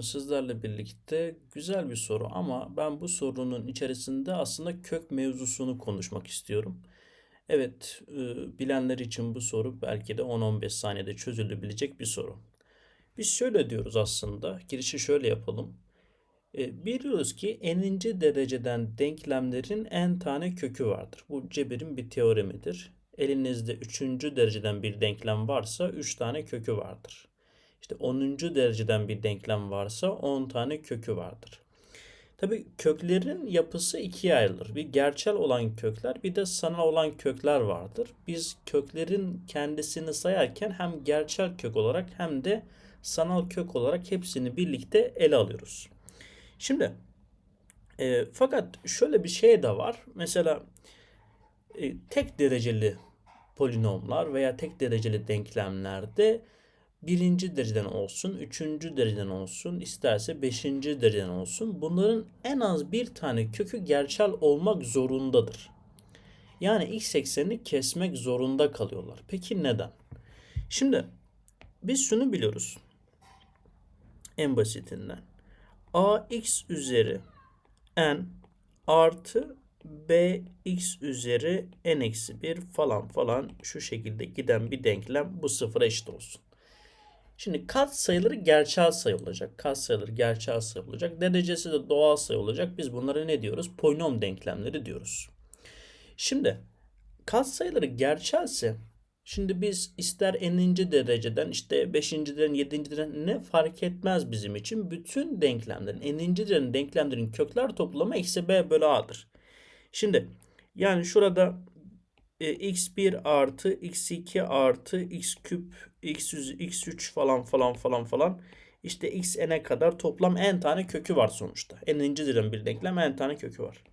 Sizlerle birlikte güzel bir soru ama ben bu sorunun içerisinde aslında kök mevzusunu konuşmak istiyorum. Evet, e, bilenler için bu soru belki de 10-15 saniyede çözülebilecek bir soru. Biz şöyle diyoruz aslında, girişi şöyle yapalım. E, biliyoruz ki n'inci dereceden denklemlerin n tane kökü vardır. Bu Cebir'in bir teoremidir. Elinizde üçüncü dereceden bir denklem varsa 3 tane kökü vardır. İşte 10. dereceden bir denklem varsa 10 tane kökü vardır. Tabii köklerin yapısı ikiye ayrılır. Bir gerçel olan kökler bir de sanal olan kökler vardır. Biz köklerin kendisini sayarken hem gerçel kök olarak hem de sanal kök olarak hepsini birlikte ele alıyoruz. Şimdi e, fakat şöyle bir şey de var. Mesela e, tek dereceli polinomlar veya tek dereceli denklemlerde birinci dereceden olsun, üçüncü dereceden olsun, isterse beşinci dereceden olsun. Bunların en az bir tane kökü gerçel olmak zorundadır. Yani x eksenini kesmek zorunda kalıyorlar. Peki neden? Şimdi biz şunu biliyoruz. En basitinden. ax üzeri n artı bx üzeri n eksi 1 falan falan şu şekilde giden bir denklem bu sıfıra eşit olsun. Şimdi kat sayıları gerçel sayı olacak. Kat sayıları gerçel sayı olacak. Derecesi de doğal sayı olacak. Biz bunlara ne diyoruz? Polinom denklemleri diyoruz. Şimdi kat sayıları gerçelse şimdi biz ister n'inci dereceden işte 5. dereceden 7. dereceden ne fark etmez bizim için. Bütün denklemlerin n'inci derecenin denklemlerin kökler toplamı eksi b bölü a'dır. Şimdi yani şurada x1 artı x2 artı x küp x, x3 falan falan falan falan işte x n'e kadar toplam n tane kökü var sonuçta. n'inci diren bir denklem n tane kökü var.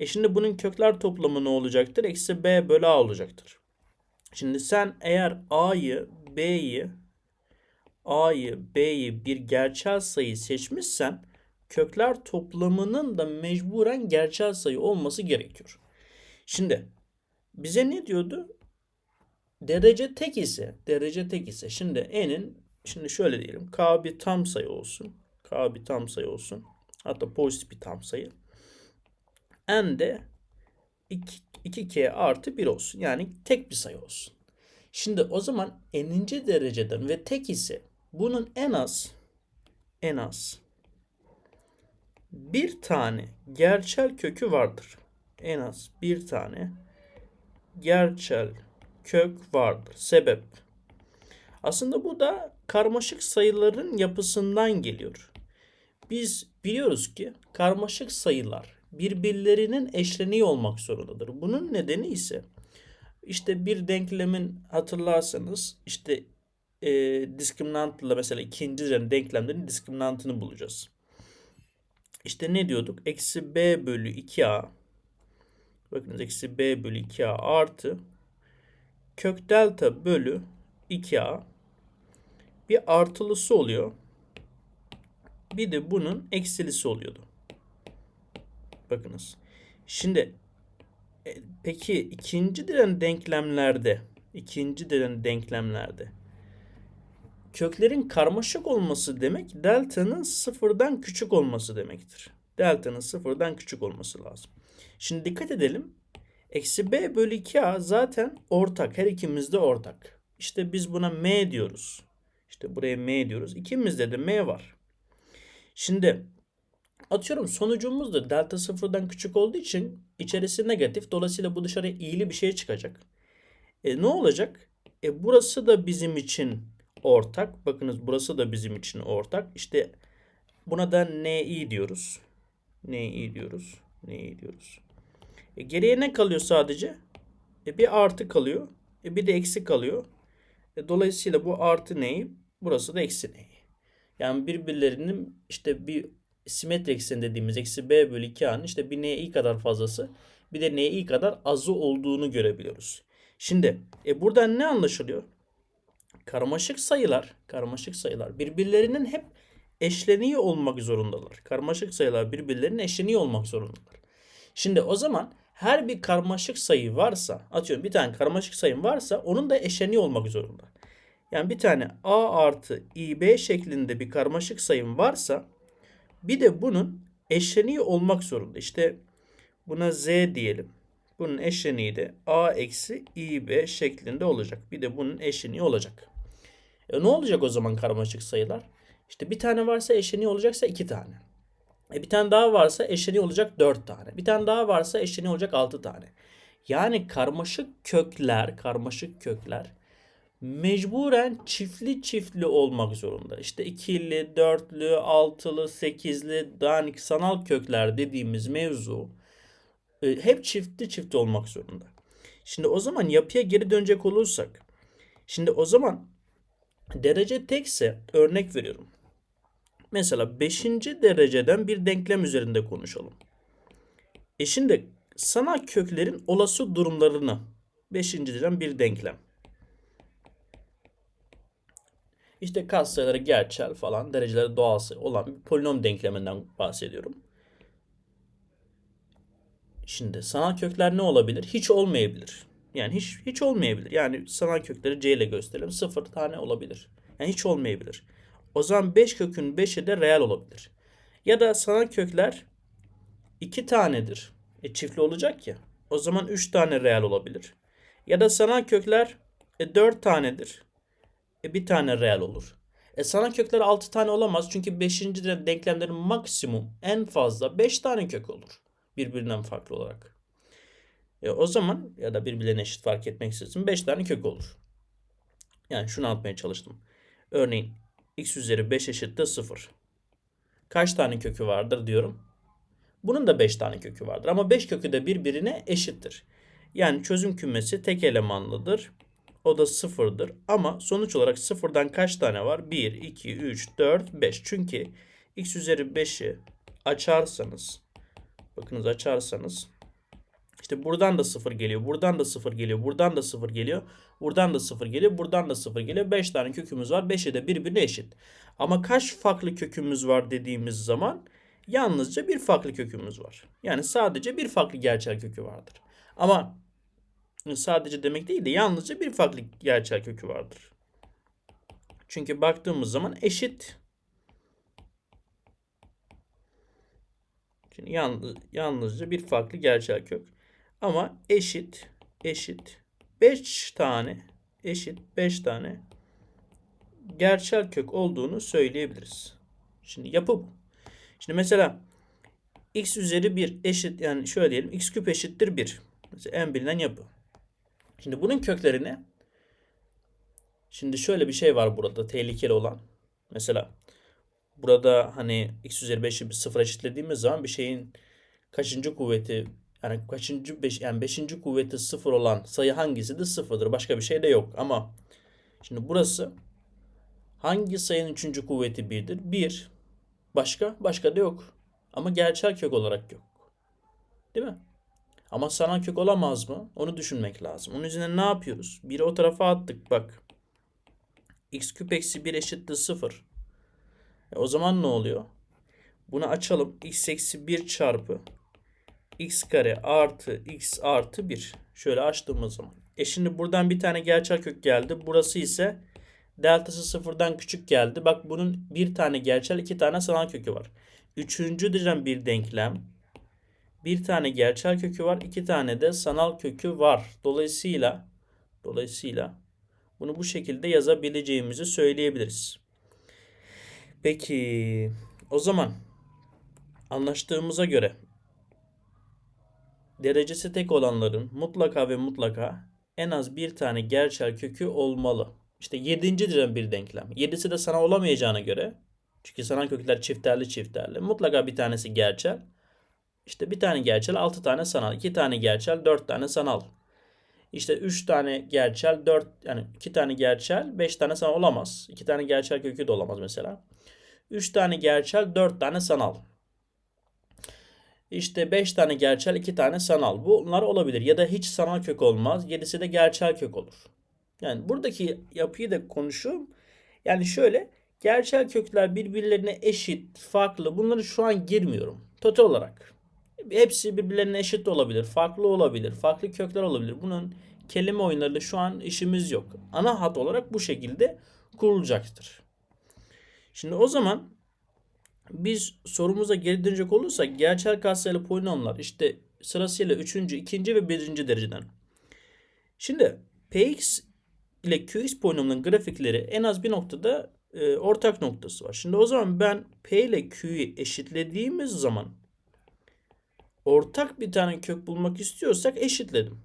E şimdi bunun kökler toplamı ne olacaktır? Eksi b bölü a olacaktır. Şimdi sen eğer a'yı b'yi a'yı b'yi bir gerçel sayı seçmişsen kökler toplamının da mecburen gerçel sayı olması gerekiyor. Şimdi bize ne diyordu? Derece tek ise, derece tek ise şimdi n'in şimdi şöyle diyelim. K bir tam sayı olsun. K bir tam sayı olsun. Hatta pozitif bir tam sayı. N de 2, 2K artı 1 olsun. Yani tek bir sayı olsun. Şimdi o zaman n'inci dereceden ve tek ise bunun en az en az bir tane gerçel kökü vardır. En az bir tane gerçel kök vardır. Sebep. Aslında bu da karmaşık sayıların yapısından geliyor. Biz biliyoruz ki karmaşık sayılar birbirlerinin eşleniği olmak zorundadır. Bunun nedeni ise işte bir denklemin hatırlarsanız işte e, diskriminantla mesela ikinci denklemlerin diskriminantını bulacağız. İşte ne diyorduk? Eksi b bölü 2a bakınız eksi b bölü 2a artı kök delta bölü 2a bir artılısı oluyor. Bir de bunun eksilisi oluyordu. Bakınız. Şimdi e, peki ikinci diren denklemlerde ikinci diren denklemlerde köklerin karmaşık olması demek delta'nın sıfırdan küçük olması demektir. Delta'nın sıfırdan küçük olması lazım. Şimdi dikkat edelim. Eksi b bölü 2a zaten ortak. Her ikimizde ortak. İşte biz buna m diyoruz. İşte buraya m diyoruz. İkimizde de m var. Şimdi atıyorum sonucumuz da delta sıfırdan küçük olduğu için içerisi negatif. Dolayısıyla bu dışarıya iyili bir şey çıkacak. E, ne olacak? E, burası da bizim için ortak. Bakınız burası da bizim için ortak. İşte buna da ni diyoruz. Ni diyoruz. Ni diyoruz. E, geriye ne kalıyor sadece? E, bir artı kalıyor. E, bir de eksi kalıyor. E, dolayısıyla bu artı neyi? Burası da eksi neyi? Yani birbirlerinin işte bir simetri ekseni dediğimiz eksi b bölü 2a'nın işte bir ni kadar fazlası bir de ni kadar azı olduğunu görebiliyoruz. Şimdi e, buradan ne anlaşılıyor? Karmaşık sayılar, karmaşık sayılar birbirlerinin hep eşleniği olmak zorundalar. Karmaşık sayılar birbirlerinin eşleniği olmak zorundalar. Şimdi o zaman her bir karmaşık sayı varsa, atıyorum bir tane karmaşık sayım varsa onun da eşleniği olmak zorunda. Yani bir tane a artı ib şeklinde bir karmaşık sayım varsa bir de bunun eşleniği olmak zorunda. İşte buna z diyelim. Bunun eşleniği de a eksi ib şeklinde olacak. Bir de bunun eşleniği olacak. E ne olacak o zaman karmaşık sayılar? İşte bir tane varsa eşleniği olacaksa iki tane. E bir tane daha varsa eşleniği olacak dört tane. Bir tane daha varsa eşleniği olacak altı tane. Yani karmaşık kökler, karmaşık kökler mecburen çiftli çiftli olmak zorunda. İşte ikili, dörtlü, altılı, sekizli, yani sanal kökler dediğimiz mevzu e, hep çiftli çiftli olmak zorunda. Şimdi o zaman yapıya geri dönecek olursak, şimdi o zaman derece tekse örnek veriyorum. Mesela 5. dereceden bir denklem üzerinde konuşalım. E şimdi sanal köklerin olası durumlarını 5. dereceden bir denklem. İşte katsayıları gerçel falan, dereceleri doğal sayı olan bir polinom denkleminden bahsediyorum. Şimdi sanal kökler ne olabilir? Hiç olmayabilir. Yani hiç hiç olmayabilir. Yani sanal kökleri c ile gösterelim. Sıfır tane olabilir. Yani hiç olmayabilir. O zaman 5 kökün 5'i de reel olabilir. Ya da sanal kökler 2 tanedir. E çiftli olacak ya. O zaman 3 tane reel olabilir. Ya da sanal kökler e, 4 tanedir. E, bir tane reel olur. E sanal kökler 6 tane olamaz. Çünkü 5. denklemlerin maksimum en fazla 5 tane kök olur. Birbirinden farklı olarak. E o zaman ya da birbirlerine eşit fark etmeksizin 5 tane kök olur. Yani şunu atmaya çalıştım. Örneğin x üzeri 5 eşittir 0. Kaç tane kökü vardır diyorum. Bunun da 5 tane kökü vardır. Ama 5 kökü de birbirine eşittir. Yani çözüm kümesi tek elemanlıdır. O da sıfırdır. Ama sonuç olarak sıfırdan kaç tane var? 1, 2, 3, 4, 5. Çünkü x üzeri 5'i açarsanız bakınız açarsanız işte buradan da sıfır geliyor. Buradan da sıfır geliyor. Buradan da sıfır geliyor. Buradan da sıfır geliyor. Buradan da sıfır geliyor. 5 tane kökümüz var. 5'i de birbirine eşit. Ama kaç farklı kökümüz var dediğimiz zaman yalnızca bir farklı kökümüz var. Yani sadece bir farklı gerçel kökü vardır. Ama sadece demek değil de yalnızca bir farklı gerçel kökü vardır. Çünkü baktığımız zaman eşit. Şimdi yalnız, yalnızca bir farklı gerçel kök. Ama eşit eşit 5 tane eşit 5 tane gerçel kök olduğunu söyleyebiliriz. Şimdi yapı bu. Şimdi mesela x üzeri 1 eşit yani şöyle diyelim x küp eşittir 1. Mesela en bilinen yapı. Şimdi bunun köklerini şimdi şöyle bir şey var burada tehlikeli olan. Mesela burada hani x üzeri 5'i bir sıfır eşitlediğimiz zaman bir şeyin kaçıncı kuvveti yani kaçıncı beş, yani beşinci kuvveti sıfır olan sayı hangisi de sıfırdır. Başka bir şey de yok. Ama şimdi burası hangi sayının üçüncü kuvveti birdir? Bir. Başka? Başka da yok. Ama gerçel kök olarak yok. Değil mi? Ama sanal kök olamaz mı? Onu düşünmek lazım. Onun üzerine ne yapıyoruz? Biri o tarafa attık bak. x küp eksi 1 eşittir 0. E o zaman ne oluyor? Bunu açalım. x eksi 1 çarpı x kare artı x artı 1. Şöyle açtığımız zaman. E şimdi buradan bir tane gerçel kök geldi. Burası ise deltası sıfırdan küçük geldi. Bak bunun bir tane gerçel iki tane sanal kökü var. Üçüncü düzen bir denklem. Bir tane gerçel kökü var. iki tane de sanal kökü var. Dolayısıyla dolayısıyla bunu bu şekilde yazabileceğimizi söyleyebiliriz. Peki o zaman anlaştığımıza göre derecesi tek olanların mutlaka ve mutlaka en az bir tane gerçel kökü olmalı. İşte yedinci düzen bir denklem. Yedisi de sana olamayacağına göre çünkü sanal kökler çifterli çifterli. Mutlaka bir tanesi gerçel. İşte bir tane gerçel, altı tane sanal. iki tane gerçel, dört tane sanal. İşte üç tane gerçel, dört yani iki tane gerçel, beş tane sanal olamaz. İki tane gerçel kökü de olamaz mesela. Üç tane gerçel, dört tane sanal. İşte 5 tane gerçel, 2 tane sanal. Bunlar olabilir. Ya da hiç sanal kök olmaz. 7'si de gerçel kök olur. Yani buradaki yapıyı da konuşuyorum. Yani şöyle gerçel kökler birbirlerine eşit, farklı. Bunları şu an girmiyorum. Total olarak. Hepsi birbirlerine eşit de olabilir. Farklı olabilir. Farklı kökler olabilir. Bunun kelime oyunlarıyla şu an işimiz yok. Ana hat olarak bu şekilde kurulacaktır. Şimdi o zaman biz sorumuza geri dönecek olursak gerçel katsayılı polinomlar işte sırasıyla 3. 2. ve 1. dereceden. Şimdi Px ile Qx polinomların grafikleri en az bir noktada e, ortak noktası var. Şimdi o zaman ben P ile Q'yu eşitlediğimiz zaman ortak bir tane kök bulmak istiyorsak eşitledim.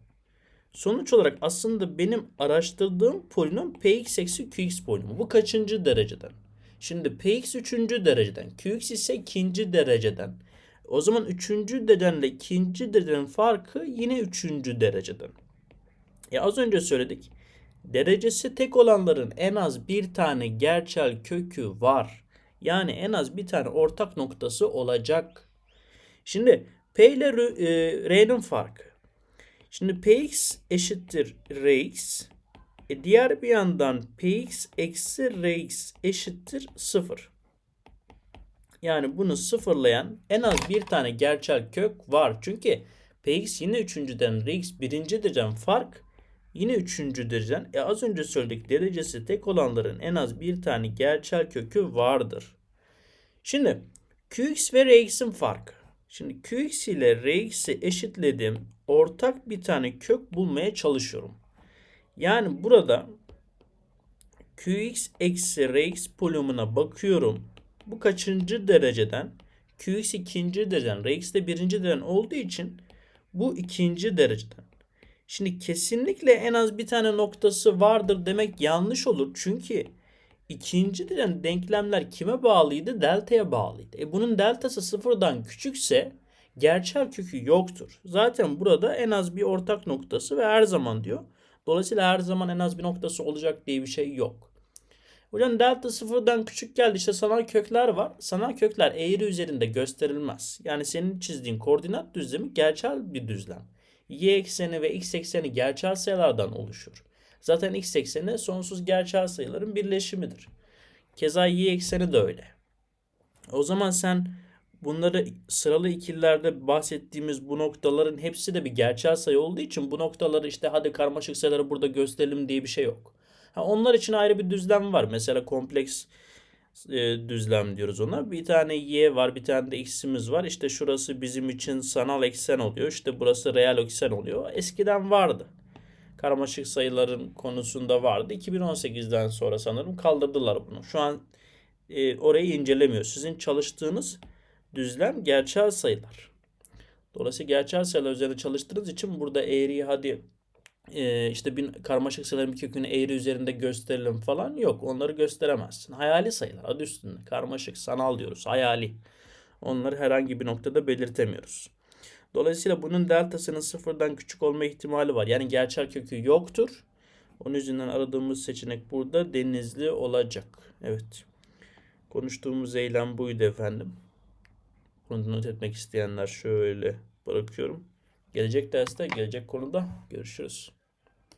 Sonuç olarak aslında benim araştırdığım polinom Px eksi Qx polinomu. Bu kaçıncı dereceden? Şimdi Px üçüncü dereceden, Qx ise ikinci dereceden. O zaman üçüncü derecenle ikinci derecenin farkı yine üçüncü dereceden. Ya az önce söyledik. Derecesi tek olanların en az bir tane gerçel kökü var. Yani en az bir tane ortak noktası olacak. Şimdi P ile e, R'nin farkı. Şimdi Px eşittir Rx. E diğer bir yandan Px eksi Rx eşittir 0. Yani bunu sıfırlayan en az bir tane gerçel kök var. Çünkü Px yine üçüncüden, Rx birinci dereceden fark yine üçüncü dereceden. E az önce söyledik derecesi tek olanların en az bir tane gerçel kökü vardır. Şimdi Qx ve Rx'in farkı. Şimdi Qx ile Rx'i eşitledim. Ortak bir tane kök bulmaya çalışıyorum. Yani burada Qx eksi Rx polinomuna bakıyorum. Bu kaçıncı dereceden? Qx ikinci dereceden. Rx de birinci dereceden olduğu için bu ikinci dereceden. Şimdi kesinlikle en az bir tane noktası vardır demek yanlış olur. Çünkü ikinci dereceden denklemler kime bağlıydı? Delta'ya bağlıydı. E bunun deltası sıfırdan küçükse gerçel kökü yoktur. Zaten burada en az bir ortak noktası ve her zaman diyor. Dolayısıyla her zaman en az bir noktası olacak diye bir şey yok. Hocam delta sıfırdan küçük geldi işte sanal kökler var. Sanal kökler eğri üzerinde gösterilmez. Yani senin çizdiğin koordinat düzlemi gerçel bir düzlem. Y ekseni ve x ekseni gerçel sayılardan oluşur. Zaten x ekseni sonsuz gerçel sayıların birleşimidir. Keza y ekseni de öyle. O zaman sen bunları sıralı ikililerde bahsettiğimiz bu noktaların hepsi de bir gerçel sayı olduğu için bu noktaları işte hadi karmaşık sayıları burada gösterelim diye bir şey yok. Ha, onlar için ayrı bir düzlem var. Mesela kompleks e, düzlem diyoruz ona. Bir tane y var, bir tane de x'imiz var. İşte şurası bizim için sanal eksen oluyor. İşte burası reel eksen oluyor. Eskiden vardı. Karmaşık sayıların konusunda vardı. 2018'den sonra sanırım kaldırdılar bunu. Şu an e, orayı incelemiyor. Sizin çalıştığınız düzlem gerçel sayılar. Dolayısıyla gerçel sayılar üzerinde çalıştığınız için burada eğriyi hadi e, işte bir karmaşık sayıların bir kökünü eğri üzerinde gösterelim falan yok. Onları gösteremezsin. Hayali sayılar adı üstünde. Karmaşık, sanal diyoruz. Hayali. Onları herhangi bir noktada belirtemiyoruz. Dolayısıyla bunun deltasının sıfırdan küçük olma ihtimali var. Yani gerçel kökü yoktur. Onun yüzünden aradığımız seçenek burada denizli olacak. Evet. Konuştuğumuz eylem buydu efendim. Bunu not etmek isteyenler şöyle bırakıyorum. Gelecek derste, gelecek konuda görüşürüz.